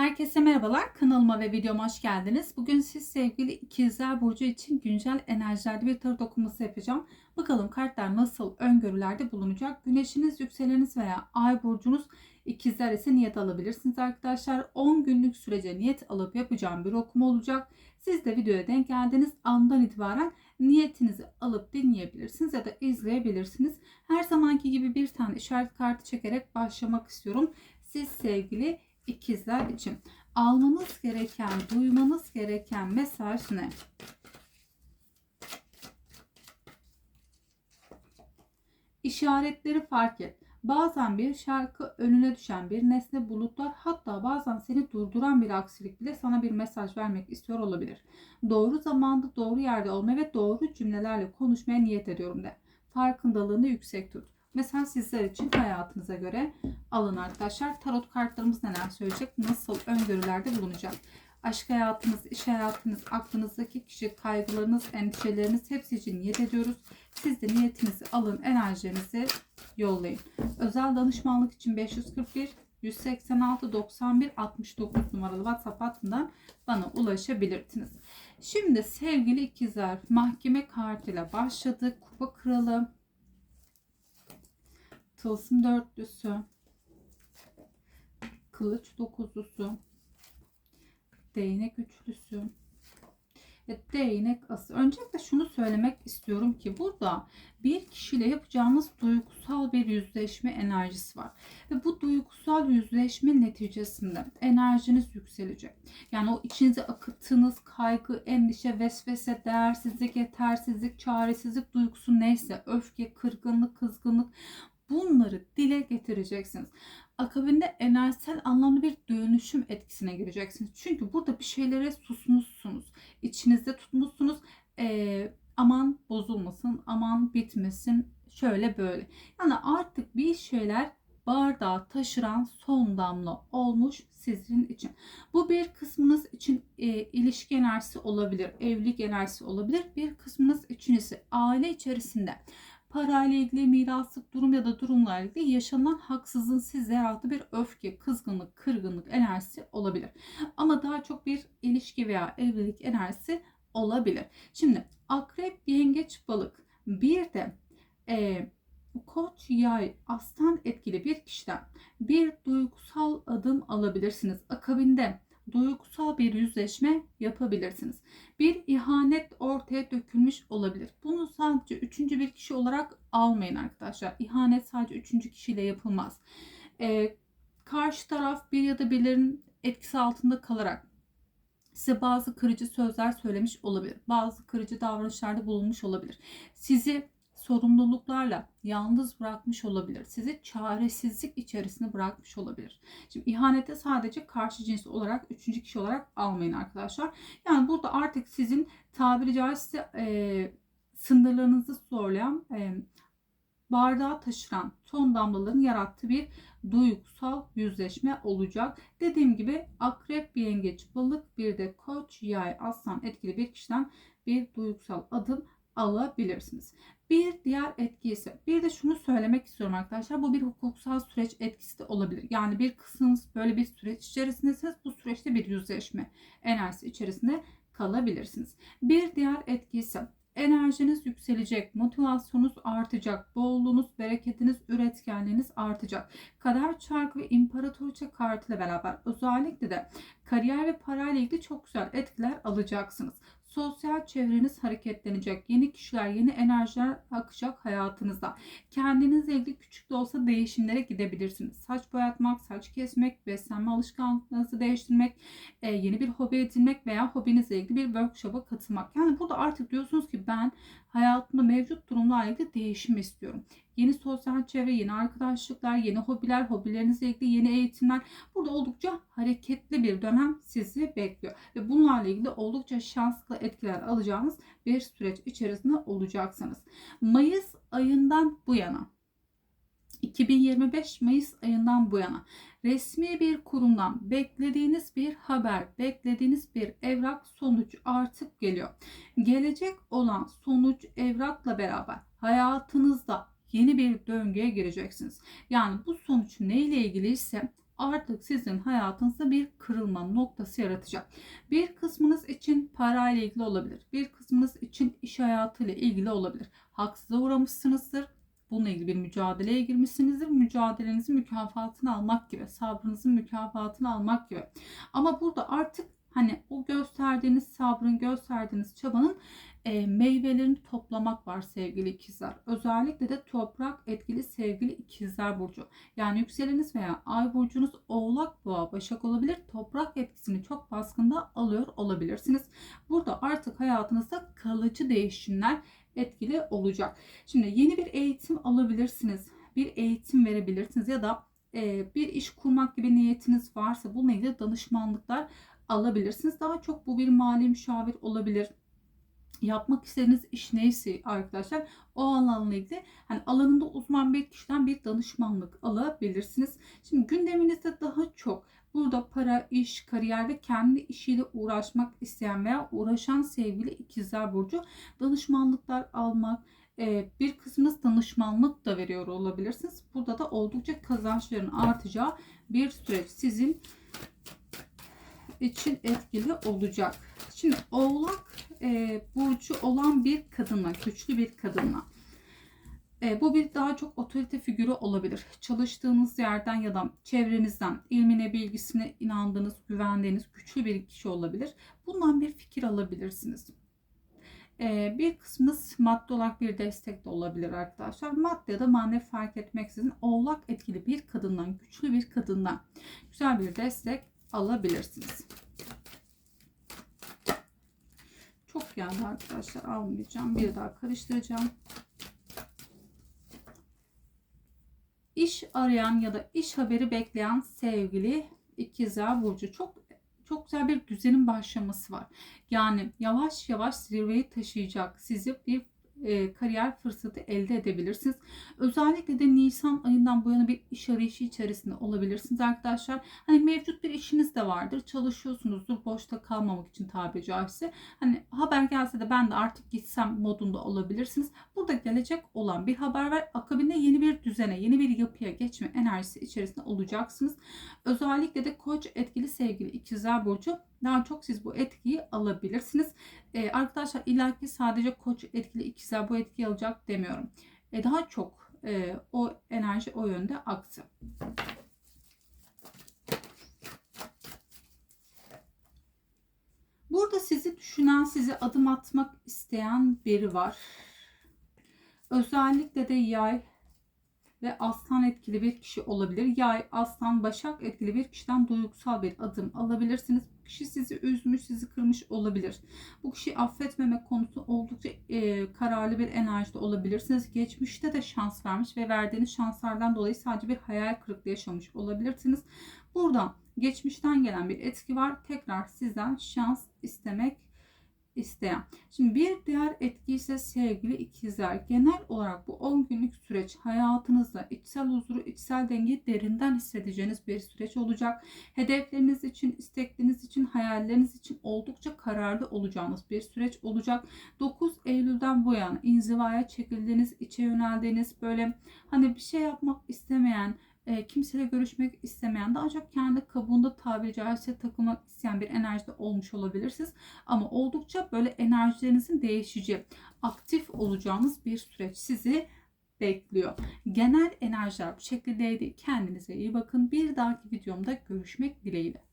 Herkese merhabalar. Kanalıma ve videoma hoş geldiniz. Bugün siz sevgili ikizler burcu için güncel enerjilerde bir tarot okuması yapacağım. Bakalım kartlar nasıl öngörülerde bulunacak. Güneşiniz, yükseleniniz veya ay burcunuz ikizler ise niyet alabilirsiniz arkadaşlar. 10 günlük sürece niyet alıp yapacağım bir okuma olacak. Siz de videoya denk geldiğiniz andan itibaren niyetinizi alıp dinleyebilirsiniz ya da izleyebilirsiniz. Her zamanki gibi bir tane işaret kartı çekerek başlamak istiyorum. Siz sevgili ikizler için almanız gereken, duymanız gereken mesaj ne? İşaretleri fark et. Bazen bir şarkı önüne düşen bir nesne bulutlar hatta bazen seni durduran bir aksilik bile sana bir mesaj vermek istiyor olabilir. Doğru zamanda doğru yerde olma ve doğru cümlelerle konuşmaya niyet ediyorum de. Farkındalığını yüksek tut. Mesela sizler için hayatınıza göre alın arkadaşlar. Tarot kartlarımız neler söyleyecek? Nasıl öngörülerde bulunacak? Aşk hayatınız, iş hayatınız, aklınızdaki kişi, kaygılarınız, endişeleriniz hepsi için niyet ediyoruz. Siz de niyetinizi alın, enerjinizi yollayın. Özel danışmanlık için 541 186 91 69 numaralı WhatsApp hattından bana ulaşabilirsiniz. Şimdi sevgili ikizler mahkeme kartıyla başladık. Kupa kralı, tılsım dörtlüsü, kılıç dokuzlusu, değnek üçlüsü, ve değnek ası. Öncelikle şunu söylemek istiyorum ki burada bir kişiyle yapacağınız duygusal bir yüzleşme enerjisi var. Ve bu duygusal yüzleşme neticesinde enerjiniz yükselecek. Yani o içinize akıttığınız kaygı, endişe, vesvese, değersizlik, yetersizlik, çaresizlik duygusu neyse, öfke, kırgınlık, kızgınlık bunları dile getireceksiniz. Akabinde enerjisel anlamda bir dönüşüm etkisine gireceksiniz. Çünkü burada bir şeylere susmuşsunuz. İçinizde tutmuşsunuz. Ee, aman bozulmasın, aman bitmesin, şöyle böyle. Yani artık bir şeyler bardağı taşıran son damla olmuş sizin için. Bu bir kısmınız için e, ilişki enerjisi olabilir, evlilik enerjisi olabilir. Bir kısmınız için ise aile içerisinde parayla ilgili miraslık durum ya da durumlarla ilgili yaşanan haksızlığın size yarattığı bir öfke, kızgınlık, kırgınlık enerjisi olabilir. Ama daha çok bir ilişki veya evlilik enerjisi olabilir. Şimdi akrep, yengeç, balık bir de e, koç, yay, aslan etkili bir kişiden bir duygusal adım alabilirsiniz. Akabinde duygusal bir yüzleşme yapabilirsiniz. Bir ihanet ortaya dökülmüş olabilir. Bunu sadece üçüncü bir kişi olarak almayın arkadaşlar. İhanet sadece üçüncü kişiyle yapılmaz. Ee, karşı taraf bir ya da birilerinin etkisi altında kalarak size bazı kırıcı sözler söylemiş olabilir. Bazı kırıcı davranışlarda bulunmuş olabilir. Sizi sorumluluklarla yalnız bırakmış olabilir. Sizi çaresizlik içerisinde bırakmış olabilir. Şimdi ihanete sadece karşı cins olarak, üçüncü kişi olarak almayın arkadaşlar. Yani burada artık sizin tabiri caizse e, sınırlarınızı zorlayan, e, bardağı taşıran son damlaların yarattığı bir duygusal yüzleşme olacak. Dediğim gibi akrep, yengeç, balık, bir de koç, yay, aslan etkili bir kişiden bir duygusal adım alabilirsiniz. Bir diğer etki ise bir de şunu söylemek istiyorum arkadaşlar. Bu bir hukuksal süreç etkisi de olabilir. Yani bir kısmınız böyle bir süreç içerisindesiniz. Bu süreçte bir yüzleşme enerjisi içerisinde kalabilirsiniz. Bir diğer etki ise enerjiniz yükselecek, motivasyonunuz artacak, bolluğunuz, bereketiniz, üretkenliğiniz artacak. Kader çarkı ve imparatoriçe kartıyla beraber özellikle de kariyer ve parayla ilgili çok güzel etkiler alacaksınız. Sosyal çevreniz hareketlenecek. Yeni kişiler, yeni enerjiler akacak hayatınızda. Kendinizle ilgili küçük de olsa değişimlere gidebilirsiniz. Saç boyatmak, saç kesmek, beslenme alışkanlıklarınızı değiştirmek, e, yeni bir hobi edinmek veya hobinizle ilgili bir workshop'a katılmak. Yani burada artık diyorsunuz ki ben hayatımda mevcut durumlarla ilgili değişim istiyorum. Yeni sosyal çevre, yeni arkadaşlıklar, yeni hobiler, hobilerinizle ilgili yeni eğitimler. Burada oldukça hareketli bir dönem sizi bekliyor. Ve bunlarla ilgili oldukça şanslı etkiler alacağınız bir süreç içerisinde olacaksınız. Mayıs ayından bu yana 2025 Mayıs ayından bu yana resmi bir kurumdan beklediğiniz bir haber, beklediğiniz bir evrak sonuç artık geliyor. Gelecek olan sonuç evrakla beraber hayatınızda yeni bir döngüye gireceksiniz. Yani bu sonuç neyle ilgili ise artık sizin hayatınızda bir kırılma noktası yaratacak. Bir kısmınız için parayla ilgili olabilir. Bir kısmınız için iş hayatıyla ilgili olabilir. Haksıza uğramışsınızdır. Bununla ilgili bir mücadeleye girmişsinizdir. Mücadelenizin mükafatını almak gibi, sabrınızın mükafatını almak gibi. Ama burada artık hani o gösterdiğiniz sabrın, gösterdiğiniz çabanın e, meyvelerini toplamak var sevgili ikizler. Özellikle de toprak etkili sevgili ikizler burcu. Yani yükseleniz veya ay burcunuz oğlak boğa başak olabilir. Toprak etkisini çok baskında alıyor olabilirsiniz. Burada artık hayatınızda kalıcı değişimler etkili olacak. Şimdi yeni bir eğitim alabilirsiniz. Bir eğitim verebilirsiniz ya da e, bir iş kurmak gibi niyetiniz varsa bununla ilgili danışmanlıklar alabilirsiniz. Daha çok bu bir mali müşavir olabilir yapmak istediğiniz iş neyse arkadaşlar o alanla ilgili hani alanında uzman bir kişiden bir danışmanlık alabilirsiniz. Şimdi gündeminizde daha çok burada para, iş, kariyer ve kendi işiyle uğraşmak isteyen veya uğraşan sevgili ikizler burcu danışmanlıklar almak, e, bir kısmınız danışmanlık da veriyor olabilirsiniz. Burada da oldukça kazançların artacağı bir süreç sizin için etkili olacak. Şimdi oğlak e, burcu olan bir kadınla, güçlü bir kadınla. E, bu bir daha çok otorite figürü olabilir. Çalıştığınız yerden ya da çevrenizden ilmine, bilgisine inandığınız, güvendiğiniz güçlü bir kişi olabilir. Bundan bir fikir alabilirsiniz. E, bir kısmınız maddi olarak bir destek de olabilir arkadaşlar. Madde ya da manevi fark etmeksizin oğlak etkili bir kadından, güçlü bir kadından güzel bir destek alabilirsiniz. Çok geldi arkadaşlar almayacağım. Bir daha karıştıracağım. İş arayan ya da iş haberi bekleyen sevgili ikizler burcu çok çok güzel bir düzenin başlaması var. Yani yavaş yavaş zirveyi taşıyacak sizi bir e, kariyer fırsatı elde edebilirsiniz. Özellikle de Nisan ayından bu yana bir iş arayışı içerisinde olabilirsiniz arkadaşlar. Hani mevcut bir işiniz de vardır. Çalışıyorsunuzdur. Boşta kalmamak için tabiri caizse. Hani haber gelse de ben de artık gitsem modunda olabilirsiniz. Burada gelecek olan bir haber var. Akabinde yeni bir düzene, yeni bir yapıya geçme enerjisi içerisinde olacaksınız. Özellikle de koç etkili sevgili ikizler burcu daha çok siz bu etkiyi alabilirsiniz. Ee, arkadaşlar illaki sadece koç etkili ikizler bu etkiyi alacak demiyorum. Ee, daha çok e, o enerji o yönde aksın. Burada sizi düşünen, sizi adım atmak isteyen biri var. Özellikle de yay ve aslan etkili bir kişi olabilir. Yay, aslan, başak etkili bir kişiden duygusal bir adım alabilirsiniz. Bu kişi sizi üzmüş, sizi kırmış olabilir. Bu kişi affetmeme konusu oldukça e, kararlı bir enerjide olabilirsiniz. Geçmişte de şans vermiş ve verdiğiniz şanslardan dolayı sadece bir hayal kırıklığı yaşamış olabilirsiniz. Buradan geçmişten gelen bir etki var. Tekrar sizden şans istemek isteyen. Şimdi bir diğer etki ise sevgili ikizler. Genel olarak bu 10 günlük süreç hayatınızda içsel huzuru, içsel dengeyi derinden hissedeceğiniz bir süreç olacak. Hedefleriniz için, istekleriniz için, hayalleriniz için oldukça kararlı olacağınız bir süreç olacak. 9 Eylül'den bu yana inzivaya çekildiğiniz, içe yöneldiğiniz böyle hani bir şey yapmak istemeyen, e, kimseyle görüşmek istemeyen, daha çok kendi kabuğunda tabiri caizse takılmak isteyen bir enerjide olmuş olabilirsiniz. Ama oldukça böyle enerjilerinizin değişici, aktif olacağınız bir süreç sizi bekliyor. Genel enerjiler bu şekildeydi. Kendinize iyi bakın. Bir dahaki videomda görüşmek dileğiyle.